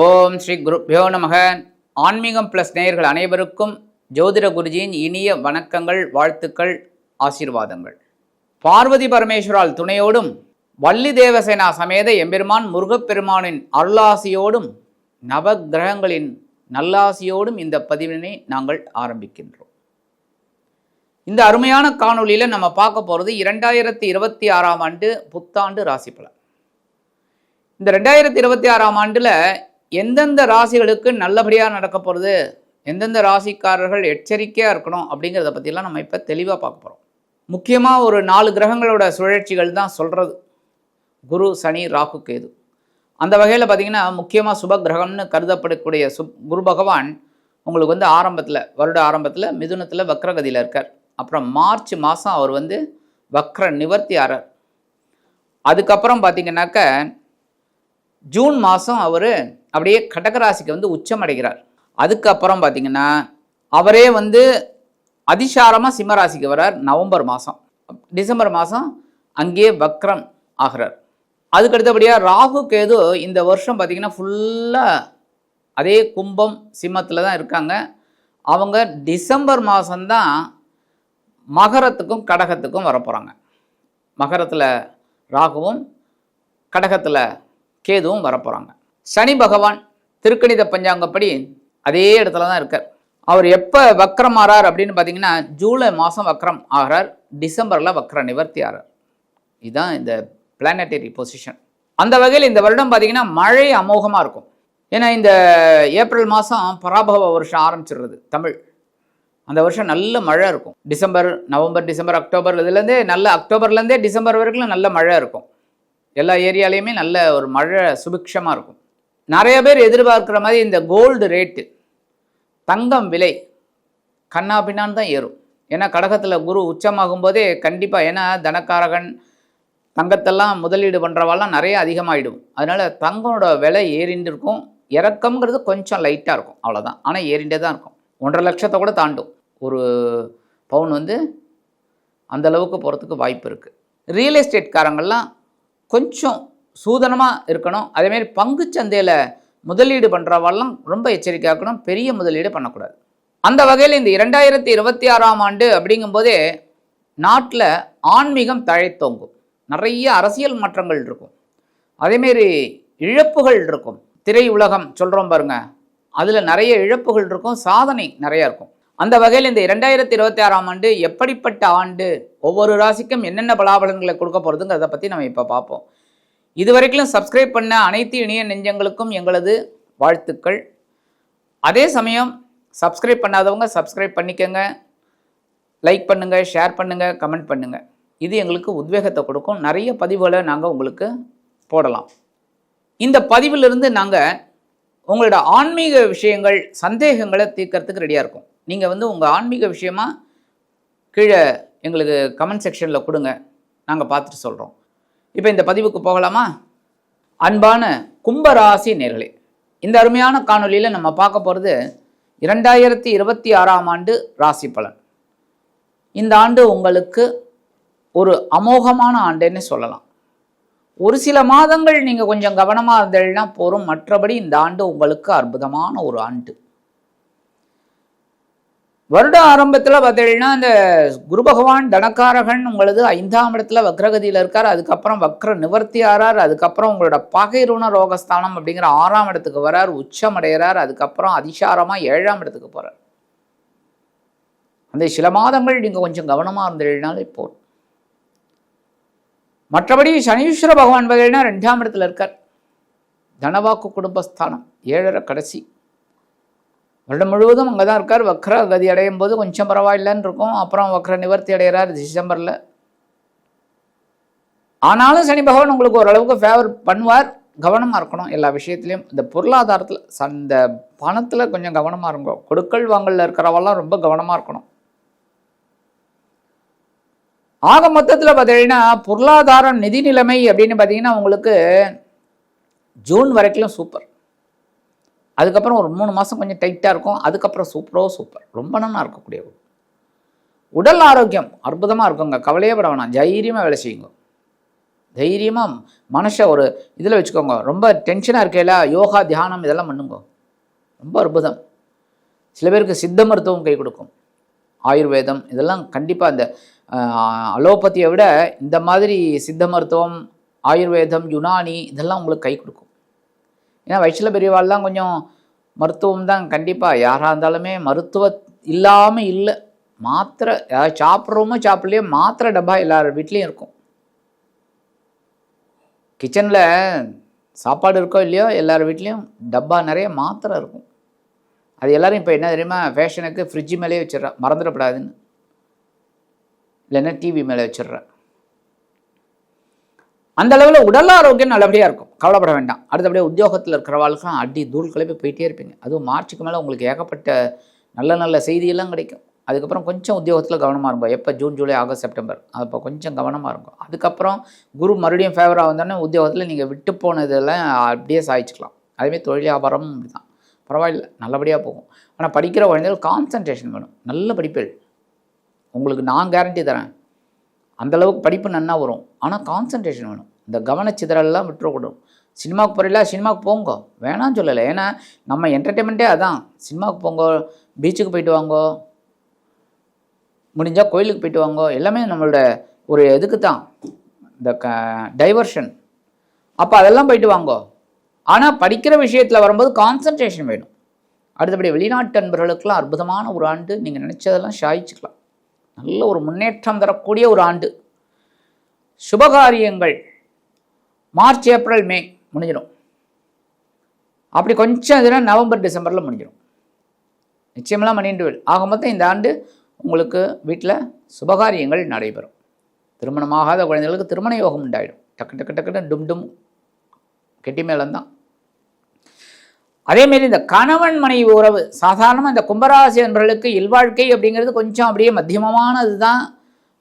ஓம் ஸ்ரீ குருப்யோ நமக. ஆன்மீகம் ப்ளஸ் நேயர்கள் அனைவருக்கும் ஜோதிட குருஜியின் இனிய வணக்கங்கள் வாழ்த்துக்கள் ஆசீர்வாதங்கள். பார்வதி பரமேஸ்வரால் துணையோடும் வள்ளி தேவசேனா சமேத எம்பெருமான் முருகப்பெருமானின் அருளாசியோடும் நவக்கிரகங்களின் நல்லாசியோடும் இந்த பதிவினை நாங்கள் ஆரம்பிக்கின்றோம். இந்த அருமையான காணொளியில் நம்ம பார்க்க போகிறது இரண்டாயிரத்தி இருபத்தி ஆறாம் ஆண்டு புத்தாண்டு ராசி பலன் இந்த ரெண்டாயிரத்தி இருபத்தி ஆறாம் ஆண்டில் எந்தெந்த ராசிகளுக்கு நல்லபடியாக நடக்க போகிறது எந்தெந்த ராசிக்காரர்கள் எச்சரிக்கையாக இருக்கணும்? அப்படிங்கிறத பற்றிலாம் நம்ம இப்போ தெளிவாக பார்க்க போகிறோம் முக்கியமாக ஒரு நாலு கிரகங்களோட சுழற்சிகள் தான் சொல்கிறது குரு சனி ராகு கேது. அந்த வகையில் பார்த்தீங்கன்னா முக்கியமாக சுப கிரகம்னு கருதப்படக்கூடிய சு குரு பகவான் உங்களுக்கு வந்து ஆரம்பத்தில் வருட ஆரம்பத்தில் மிதுனத்தில் வக்ரகதியில் இருக்கார். அப்புறம் மார்ச் மாதம் அவர் வந்து வக்ர நிவர்த்தி ஆறார். அதுக்கப்புறம் பார்த்திங்கனாக்க ஜூன் மாதம் அவர் அப்படியே கடகராசிக்கு வந்து உச்சமடைகிறார். அதுக்கப்புறம் பார்த்தீங்கன்னா அவரே வந்து அதிசாரமாக சிம்மராசிக்கு வரார் நவம்பர் மாதம் டிசம்பர் மாதம் அங்கேயே வக்ரம் ஆகிறார். அதுக்கு அடுத்தபடியாக ராகு கேது இந்த வருஷம் பார்த்தீங்கன்னா ஃபுல்லாக அதே கும்பம் சிம்மத்தில் தான் இருக்காங்க. அவங்க டிசம்பர் மாதம்தான் மகரத்துக்கும் கடகத்துக்கும் வரப்போகிறாங்க மகரத்தில் ராகுவும் கடகத்தில் கேதுவும் வரப்போகிறாங்க சனி பகவான் திருக்கணித பஞ்சாங்கப்படி அதே இடத்துல தான் இருக்கார். அவர் எப்போ வக்ரம் ஆறார் அப்படின்னு பார்த்தீங்கன்னா ஜூலை மாதம் வக்ரம் ஆகிறார் டிசம்பரில் வக்ர நிவர்த்தி ஆறார் இதுதான் இந்த பிளானட்டரி பொசிஷன் அந்த வகையில் இந்த வருடம் பார்த்தீங்கன்னா மழை அமோகமாக இருக்கும். ஏன்னா இந்த ஏப்ரல் மாதம் பராபவ வருஷம் ஆரம்பிச்சிடுறது தமிழ். அந்த வருஷம் நல்ல மழை இருக்கும். டிசம்பர் நவம்பர் டிசம்பர் அக்டோபர் இதுலேருந்தே நல்ல அக்டோபர்லேருந்தே டிசம்பர் வரைக்கும் நல்ல மழை இருக்கும். எல்லா ஏரியாலையுமே நல்ல ஒரு மழை சுபிக்ஷமாக இருக்கும். நிறைய பேர் எதிர்பார்க்குற மாதிரி இந்த கோல்டு ரேட்டு தங்கம் விலை கண்ணா பின்னான்னு தான் ஏறும். ஏன்னா கடகத்தில் குரு உச்சமாகும் போதே கண்டிப்பாக ஏன்னா தனக்காரகன் தங்கத்தெல்லாம் முதலீடு பண்ணுறவாலாம் நிறைய அதிகமாகிடும் அதனால் தங்கனோட விலை ஏறிண்டு இருக்கும் இறக்கம்ங்கிறது கொஞ்சம் லைட்டாக இருக்கும் அவ்வளோதான் ஆனால் ஏறிண்டே தான் இருக்கும். ஒன்றரை லட்சத்தை கூட தாண்டும். ஒரு பவுன் வந்து அந்த அளவுக்கு போகிறதுக்கு வாய்ப்பு இருக்குது ரியல் எஸ்டேட்காரங்கள்லாம் கொஞ்சம் சூதனமாக இருக்கணும். அதேமாரி பங்கு சந்தையில் முதலீடு பண்ணுறவாள்லாம் ரொம்ப எச்சரிக்கையாக இருக்கணும். பெரிய முதலீடு பண்ணக்கூடாது. அந்த வகையில் இந்த இரண்டாயிரத்தி இருபத்தி ஆறாம் ஆண்டு அப்படிங்கும்போதே நாட்டில் ஆன்மீகம் தழைத்தோங்கும். நிறைய அரசியல் மாற்றங்கள் இருக்கும். அதேமாரி இழப்புகள் இருக்கும். திரை உலகம் சொல்கிறோம் பாருங்க. அதில் நிறைய இழப்புகள் இருக்கும். சாதனை நிறையா இருக்கும். அந்த வகையில் இந்த இரண்டாயிரத்தி இருபத்தி ஆறாம் ஆண்டு எப்படிப்பட்ட ஆண்டு ஒவ்வொரு ராசிக்கும் என்னென்ன பலாபலன்களை கொடுக்க போகிறதுங்கிறத பற்றி நம்ம இப்போ பார்ப்போம். இதுவரைக்கும் சப்ஸ்கிரைப் பண்ண அனைத்து இணைய நெஞ்சங்களுக்கும் எங்களது வாழ்த்துக்கள். அதே சமயம் சப்ஸ்கிரைப் பண்ணாதவங்க சப்ஸ்கிரைப் பண்ணிக்கோங்க. லைக் பண்ணுங்கள் ஷேர் பண்ணுங்கள் கமெண்ட் பண்ணுங்கள் இது எங்களுக்கு உத்வேகத்தை கொடுக்கும். நிறைய பதிவுகளை நாங்கள் உங்களுக்கு போடலாம். இந்த பதிவிலிருந்து நாங்கள் உங்களோட ஆன்மீக விஷயங்கள் சந்தேகங்களை தீர்க்கறதுக்கு ரெடியாக இருக்கும். நீங்கள் வந்து உங்கள் ஆன்மீக விஷயமாக கீழே எங்களுக்கு கமெண்ட் செக்ஷனில் கொடுங்க. நாங்கள் பார்த்துட்டு சொல்கிறோம் இப்போ இந்த பதிவுக்கு போகலாமா? அன்பான கும்பராசி நேர்களே இந்த அருமையான காணொலியில் நம்ம பார்க்க போகிறது இரண்டாயிரத்தி இருபத்தி ஆறாம் ஆண்டு ராசி பலன். இந்த ஆண்டு உங்களுக்கு ஒரு அமோகமான ஆண்டுன்னு சொல்லலாம். ஒரு சில மாதங்கள் நீங்கள் கொஞ்சம் கவனமாக இருந்தீங்கன்னா போகிறோம் மற்றபடி இந்த ஆண்டு உங்களுக்கு அற்புதமான ஒரு ஆண்டு. வருட ஆரம்பத்தில் பார்த்தீங்கன்னா இந்த குரு பகவான் தனக்காரகன் உங்களது ஐந்தாம் இடத்துல வக்ரகதியில் இருக்கார். அதுக்கப்புறம் வக்ர நிவர்த்தி ஆறார் அதுக்கப்புறம் உங்களோட பகைருண ரோகஸ்தானம் அப்படிங்கிற ஆறாம் இடத்துக்கு வரார். உச்சம் அடைகிறார் அதுக்கப்புறம் அதிசாரமாக ஏழாம் இடத்துக்கு போகிறார் அந்த சில மாதங்கள் நீங்கள் கொஞ்சம் கவனமாக இருந்தீங்கனாலே போதும். மற்றபடி சனீஸ்வர பகவான் வகைனா ரெண்டாம் இடத்துல இருக்கார். தனவாக்கு குடும்பஸ்தானம் ஏழரை கடைசி. வருடம் முழுவதும் அங்கே தான் இருக்கார். வக்ர கதி அடையும் போது கொஞ்சம் பரவாயில்லன்னு இருக்கும். அப்புறம் வக்ர நிவர்த்தி அடைகிறார் டிசம்பரில். ஆனாலும் சனி பகவான் உங்களுக்கு ஓரளவுக்கு ஃபேவர் பண்ணுவார். கவனமாக இருக்கணும் எல்லா விஷயத்துலையும். இந்த பொருளாதாரத்தில் அந்த பணத்தில் கொஞ்சம் கவனமாக இருக்கும் கொடுக்கல் வாங்கலில் இருக்கிறவெல்லாம் ரொம்ப கவனமாக இருக்கணும். ஆக மொத்தத்தில் பார்த்தீங்கன்னா பொருளாதாரம் நிதி நிலைமை அப்படின்னு பார்த்தீங்கன்னா உங்களுக்கு ஜூன் வரைக்கும் சூப்பர் அதுக்கப்புறம் ஒரு மூணு மாதம் கொஞ்சம் டைட்டாக இருக்கும். அதுக்கப்புறம் சூப்பரோ சூப்பர் ரொம்ப நல்லா இருக்கக்கூடிய ஒரு உடல் ஆரோக்கியம் அற்புதமாக இருக்குங்க. கவலையே பட வேணாம். தைரியமாக வேலை செய்யுங்க. தைரியமாக மனுஷ ஒரு இதில் வச்சுக்கோங்க. ரொம்ப டென்ஷனாக இருக்கையில யோகா தியானம் இதெல்லாம் பண்ணுங்க. ரொம்ப அற்புதம். சில பேருக்கு சித்த மருத்துவம் கை கொடுக்கும். ஆயுர்வேதம் இதெல்லாம் கண்டிப்பாக இந்த அலோபதியை விட இந்த மாதிரி சித்த மருத்துவம் ஆயுர்வேதம் யுனானி இதெல்லாம் உங்களுக்கு கை கொடுக்கும். ஏன்னா வயசில் பெரியவாள்லாம் கொஞ்சம் மருத்துவம் தான் கண்டிப்பாக யாராக இருந்தாலுமே மருத்துவ இல்லாமல் இல்லை. மாத்திரை யாராவது சாப்பிட்றோமோ சாப்பிட்லையோ மாத்திரை டப்பா எல்லார் வீட்லேயும் இருக்கும். கிச்சனில் சாப்பாடு இருக்கோ இல்லையோ எல்லார் வீட்லேயும் டப்பா நிறைய மாத்திரை இருக்கும். அது எல்லோரும் இப்போ என்ன தெரியுமா? ஃபேஷனுக்கு ஃப்ரிட்ஜு மேலேயே வச்சிடுறா. மறந்துடப்படாதுன்னு. இல்லைன்னா டிவி மேலே வச்சிட்றேன் அந்த அளவில் உடல் ஆரோக்கியம் நல்லபடியாக இருக்கும். கவலைப்பட வேண்டாம். அடுத்தபடியாக உத்தியோகத்தில் இருக்கிறவாளுக்கும் அடி தூள் கிளப்பி போயிட்டே இருப்பீங்க. அதுவும் மார்ச்சுக்கு மேலே உங்களுக்கு ஏகப்பட்ட நல்ல நல்ல செய்தியெல்லாம் கிடைக்கும். அதுக்கப்புறம் கொஞ்சம் உத்தியோகத்தில் கவனமாக இருக்கும் எப்போ? June July August September. அப்போ கொஞ்சம் கவனமாக இருக்கும் அதுக்கப்புறம் குரு மறுபடியும் ஃபேவராக வந்தோடனே உத்தியோகத்தில் நீங்கள் விட்டு போனதெல்லாம் அப்படியே சாய்ச்சிக்கலாம் அதுமாதிரி தொழில் வியாபாரமும் இப்படிதான் பரவாயில்ல. நல்லபடியாக போகும். ஆனால் படிக்கிற குழந்தைகள் கான்சன்ட்ரேஷன் வேணும். நல்ல படிப்பேள் உங்களுக்கு நான் கேரண்டி தரேன். அந்தளவுக்கு படிப்பு நன்னா வரும். ஆனால் கான்சன்ட்ரேஷன் வேணும். இந்த கவனச்சிதறல்லாம் விட்டுறக்கூடும் சினிமாவுக்கு போகிறீங்களா சினிமாவுக்கு போங்க. வேணாம்னு சொல்லலை. ஏன்னா நம்ம என்டர்டெயின்மெண்ட்டே அதான். சினிமாவுக்கு போங்க பீச்சுக்கு போயிட்டு வாங்கோ முடிஞ்சால் கோயிலுக்கு போயிட்டு வாங்கோ எல்லாமே நம்மளோட ஒரு இதுக்கு தான். இந்த க டைவர்ஷன் அப்போ அதெல்லாம் போயிட்டு வாங்கோ. ஆனால் படிக்கிற விஷயத்தில் வரும்போது கான்சன்ட்ரேஷன் வேணும். அடுத்தபடி வெளிநாட்டு அன்பர்களுக்கெல்லாம் அற்புதமான ஒரு ஆண்டு. நீங்கள் நினச்சதெல்லாம் சாய்ச்சிக்கலாம் நல்ல ஒரு முன்னேற்றம் தரக்கூடிய ஒரு ஆண்டு. சுபகாரியங்கள். மார்ச் ஏப்ரல் மே முடிஞ்சிடும். அப்படி கொஞ்சம் இதுனா நவம்பர் டிசம்பரில் முடிஞ்சிடும். நிச்சயமெல்லாம் பண்ணிட்டு ஆக மொத்தம் இந்த ஆண்டு உங்களுக்கு வீட்டில் சுபகாரியங்கள் நடைபெறும். திருமணமாகாத குழந்தைகளுக்கு திருமண யோகம் உண்டாயிடும். டக்கு டக்கு டக்குன்னு டும் டும். கெட்டி மேலந்தான் அதேமாரி இந்த கணவன் மனைவி உறவு சாதாரணமாக இந்த கும்பராசி என்பவர்களுக்கு இல்வாழ்க்கை அப்படிங்கிறது கொஞ்சம் அப்படியே மத்தியமமானது தான்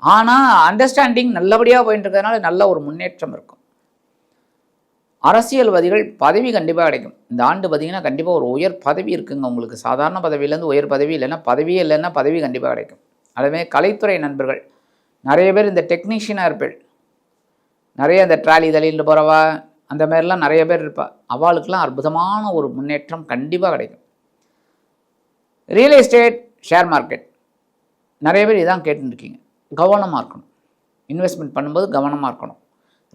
ஆனால் அண்டர்ஸ்டாண்டிங் நல்லபடியாக போயிட்டு இருக்கிறதுனால நல்ல ஒரு முன்னேற்றம் இருக்கும். அரசியல்வாதிகள் பதவி கண்டிப்பாக கிடைக்கும். இந்த ஆண்டு பார்த்திங்கன்னா கண்டிப்பாக ஒரு உயர் பதவி இருக்குங்க உங்களுக்கு. சாதாரண பதவியிலேருந்து உயர் பதவி இல்லைன்னா பதவியே இல்லைன்னா பதவி கண்டிப்பாக கிடைக்கும். அதுமாரி கலைத்துறை நண்பர்கள். நிறைய பேர் இந்த டெக்னீஷியனாக இருப்பேள். நிறைய இந்த ட்ராலி தள்ளிட்டு போகிறவா அந்த மாதிரிலாம் நிறைய பேர் இருப்பாள் அவளுக்கெல்லாம் அற்புதமான ஒரு முன்னேற்றம் கண்டிப்பாக கிடைக்கும். ரியல் எஸ்டேட் ஷேர் மார்க்கெட் நிறைய பேர் இதான் கேட்டுருக்கீங்க கவனமாக இருக்கணும். இன்வெஸ்ட்மெண்ட் பண்ணும்போது கவனமாக இருக்கணும்.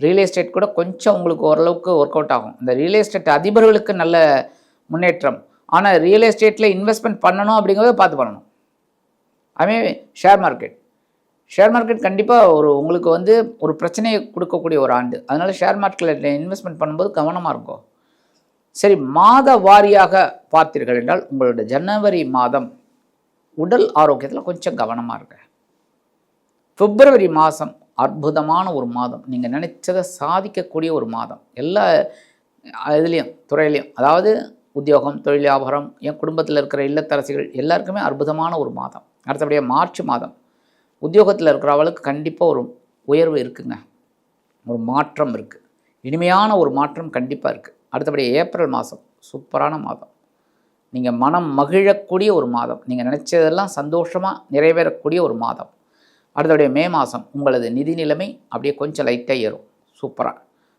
ரியல் எஸ்டேட் கூட கொஞ்சம் உங்களுக்கு ஓரளவுக்கு ஒர்க் அவுட் ஆகும். இந்த ரியல் எஸ்டேட் அதிபர்களுக்கு நல்ல முன்னேற்றம். ஆனால் ரியல் எஸ்டேட்டில் இன்வெஸ்ட்மெண்ட் பண்ணணும் அப்படிங்கிறத பார்த்து பண்ணணும். அதுமாதிரி ஷேர் மார்க்கெட் ஷேர் மார்க்கெட் கண்டிப்பாக ஒரு உங்களுக்கு வந்து ஒரு பிரச்சனையை கொடுக்கக்கூடிய ஒரு ஆண்டு. அதனால் ஷேர் மார்க்கெட்டில் இன்வெஸ்ட்மெண்ட் பண்ணும்போது கவனமாக இருக்கும் சரி மாத வாரியாக பார்த்தீர்கள் என்றால் உங்களோட ஜனவரி மாதம் உடல் ஆரோக்கியத்தில் கொஞ்சம் கவனமாக இருங்க. பிப்ரவரி மாதம் அற்புதமான ஒரு மாதம். நீங்கள் நினச்சதை சாதிக்கக்கூடிய ஒரு மாதம். எல்லா இதுலேயும் துறையிலையும். அதாவது உத்தியோகம் தொழில் வியாபாரம் என் குடும்பத்தில் இருக்கிற இல்லத்தரசிகள் எல்லாருக்குமே அற்புதமான ஒரு மாதம். அடுத்தபடியாக மார்ச் மாதம். உத்தியோகத்தில் இருக்கிறவளுக்கு கண்டிப்பாக ஒரு உயர்வு இருக்குங்க. ஒரு மாற்றம் இருக்குது இனிமையான ஒரு மாற்றம் கண்டிப்பாக இருக்குது அடுத்தபடி ஏப்ரல் மாதம் சூப்பரான மாதம். நீங்கள் மனம் மகிழக்கூடிய ஒரு மாதம். நீங்கள் நினச்சதெல்லாம் சந்தோஷமாக நிறைவேறக்கூடிய ஒரு மாதம். அடுத்தபடிய மே மாதம் உங்களது நிதி நிலைமை அப்படியே கொஞ்சம் லைட்டாக ஏறும். சூப்பராக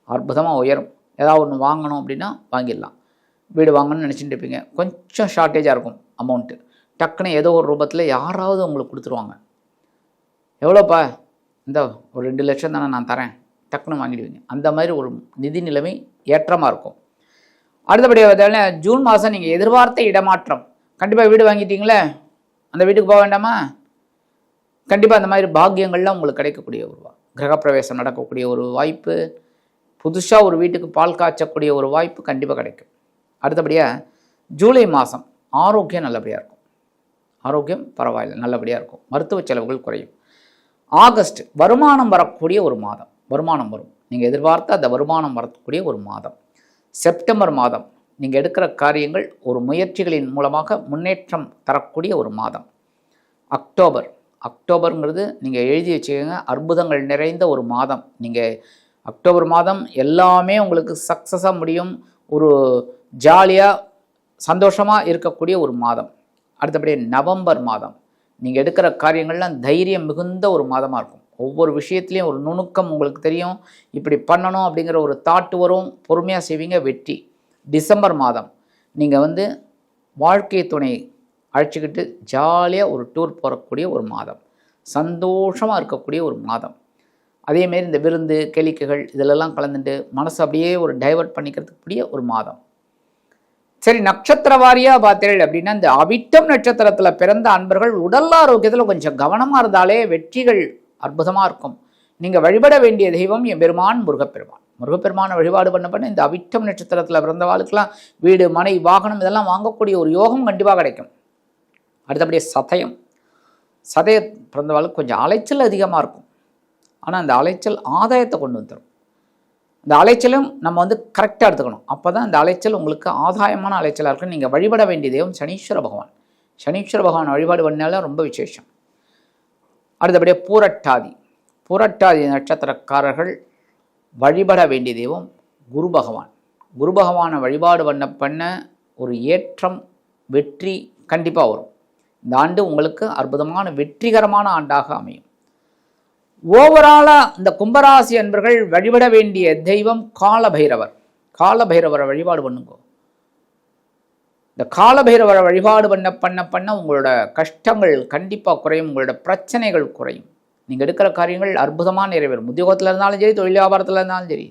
அற்புதமாக உயரும். ஏதாவது ஒன்று வாங்கணும் அப்படின்னா வாங்கிடலாம். வீடு வாங்கணும்னு நினச்சிட்டு இருப்பீங்க. கொஞ்சம் ஷார்ட்டேஜாக இருக்கும் அமௌண்ட்டு டக்குன்னு ஏதோ ஒரு ரூபத்தில் யாராவது உங்களுக்கு கொடுத்துருவாங்க. எவ்வளோப்பா? இந்த ஒரு ரெண்டு லட்சம் தானே நான் தரேன். டக்குன்னு வாங்கிடுவீங்க. அந்த மாதிரி ஒரு நிதி நிலைமை ஏற்றமாக இருக்கும். அடுத்தபடியாக ஜூன் மாதம் நீங்கள் எதிர்பார்த்த இடமாற்றம். கண்டிப்பாக வீடு வாங்கிட்டீங்களே? அந்த வீட்டுக்கு போக வேண்டாமா? கண்டிப்பாக அந்த மாதிரி பாக்கியங்கள்லாம் உங்களுக்கு கிடைக்கக்கூடிய ஒரு கிரகப்பிரவேசம் நடக்கக்கூடிய ஒரு வாய்ப்பு புதுசாக ஒரு வீட்டுக்கு பால் காய்ச்சக்கூடிய ஒரு வாய்ப்பு கண்டிப்பாக கிடைக்கும். அடுத்தபடியாக ஜூலை மாதம் ஆரோக்கியம் நல்லபடியாக இருக்கும். ஆரோக்கியம் பரவாயில்லை நல்லபடியாக இருக்கும். மருத்துவ செலவுகள் குறையும். ஆகஸ்ட் வருமானம் வரக்கூடிய ஒரு மாதம். வருமானம் வரும். நீங்கள் எதிர்பார்த்த அந்த வருமானம் வரக்கூடிய ஒரு மாதம். செப்டம்பர் மாதம். நீங்கள் எடுக்கிற காரியங்கள் ஒரு முயற்சிகளின் மூலமாக முன்னேற்றம் தரக்கூடிய ஒரு மாதம். அக்டோபர். அக்டோபருங்கிறது நீங்கள் எழுதி வச்சுக்கோங்க அற்புதங்கள் நிறைந்த ஒரு மாதம். நீங்கள் அக்டோபர் மாதம் எல்லாமே உங்களுக்கு சக்ஸஸாக முடியும். ஒரு ஜாலியாக சந்தோஷமாக இருக்கக்கூடிய ஒரு மாதம். அடுத்தபடி நவம்பர் மாதம். நீங்கள் எடுக்கிற காரியங்கள்லாம் தைரியம் மிகுந்த ஒரு மாதமாக இருக்கும். ஒவ்வொரு விஷயத்துலையும் ஒரு நுணுக்கம் உங்களுக்கு தெரியும். இப்படி பண்ணணும் அப்படிங்கிற ஒரு தாட்டு வரும். பொறுமையாக செய்வீங்க. வெற்றி. டிசம்பர் மாதம். நீங்கள் வந்து வாழ்க்கை துணை அழைச்சிக்கிட்டு ஜாலியாக ஒரு டூர் போகக்கூடிய ஒரு மாதம். சந்தோஷமாக இருக்கக்கூடிய ஒரு மாதம். அதேமாரி இந்த விருந்து கேளிக்கைகள் இதிலெல்லாம் கலந்துட்டு மனசு அப்படியே ஒரு டைவர்ட் பண்ணிக்கிறதுக்கு கூடிய ஒரு மாதம். சரி நட்சத்திர வாரியாக பார்த்தீர்கள் அப்படின்னா இந்த அவிட்டம் நட்சத்திரத்தில் பிறந்த அன்பர்கள் உடல் ஆரோக்கியத்தில் கொஞ்சம் கவனமாக இருந்தாலே வெற்றிகள் அற்புதமாக இருக்கும். நீங்கள் வழிபட வேண்டிய தெய்வம் என் பெருமான் முருகப்பெருமான். முருகப்பெருமானை வழிபாடு பண்ண பண்ண இந்த அவிட்டம் நட்சத்திரத்தில் பிறந்தவாளுக்கெல்லாம் வீடு மனை வாகனம் இதெல்லாம் வாங்கக்கூடிய ஒரு யோகம் கண்டிப்பாக கிடைக்கும். அடுத்தபடியே சதயம். சதய பிறந்தவாளுக்கு கொஞ்சம் அலைச்சல் அதிகமாக இருக்கும். ஆனால் அந்த அலைச்சல் ஆதாயத்தை கொண்டு வந்துடும் இந்த அலைச்சலும் நம்ம வந்து கரெக்டாக எடுத்துக்கணும். அப்போ தான் இந்த அலைச்சல் உங்களுக்கு ஆதாயமான அலைச்சலாக இருக்கும் நீங்கள் வழிபட வேண்டிய தெய்வம் சனீஸ்வர பகவான். சனீஸ்வர பகவான் வழிபாடு பண்ணாலும் ரொம்ப விசேஷம். அடுத்தபடியாக பூரட்டாதி. பூரட்டாதி நட்சத்திரக்காரர்கள் வழிபட வேண்டிய தெய்வம் குரு பகவான். குரு பகவானை வழிபாடு பண்ண பண்ண ஒரு ஏற்றம் வெற்றி கண்டிப்பாக வரும். இந்த ஆண்டு உங்களுக்கு அற்புதமான வெற்றிகரமான ஆண்டாக அமையும். ஓவராலாக இந்த கும்பராசி அன்பர்கள் வழிபட வேண்டிய தெய்வம் காலபைரவர். காலபைரவரை வழிபாடு பண்ணுங்க. இந்த காலபைரவரை வழிபாடு பண்ண பண்ண பண்ண உங்களோட கஷ்டங்கள் கண்டிப்பாக குறையும் உங்களோட பிரச்சனைகள் குறையும். நீங்கள் எடுக்கிற காரியங்கள் அற்புதமாக நிறைவேறும். உத்தியோகத்தில் இருந்தாலும் சரி தொழில் வியாபாரத்தில் இருந்தாலும் சரி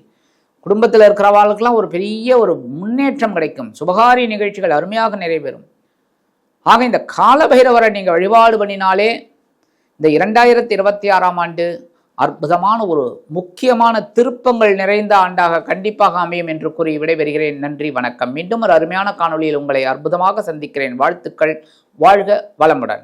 குடும்பத்தில் இருக்கிறவாளுக்கெல்லாம் ஒரு பெரிய ஒரு முன்னேற்றம் கிடைக்கும். சுபகாரிய நிகழ்ச்சிகள் அருமையாக நிறைவேறும். ஆக இந்த காலபைரவரை நீங்கள் வழிபாடு பண்ணினாலே இந்த இரண்டாயிரத்தி இருபத்தி ஆறாம் ஆண்டு அற்புதமான ஒரு முக்கியமான திருப்பங்கள் நிறைந்த ஆண்டாக கண்டிப்பாக அமையும் என்று கூறி விடைபெறுகிறேன். நன்றி வணக்கம். மீண்டும் ஒரு அருமையான காணொளியில் உங்களை அற்புதமாக சந்திக்கிறேன். வாழ்த்துக்கள். வாழ்க வளமுடன்.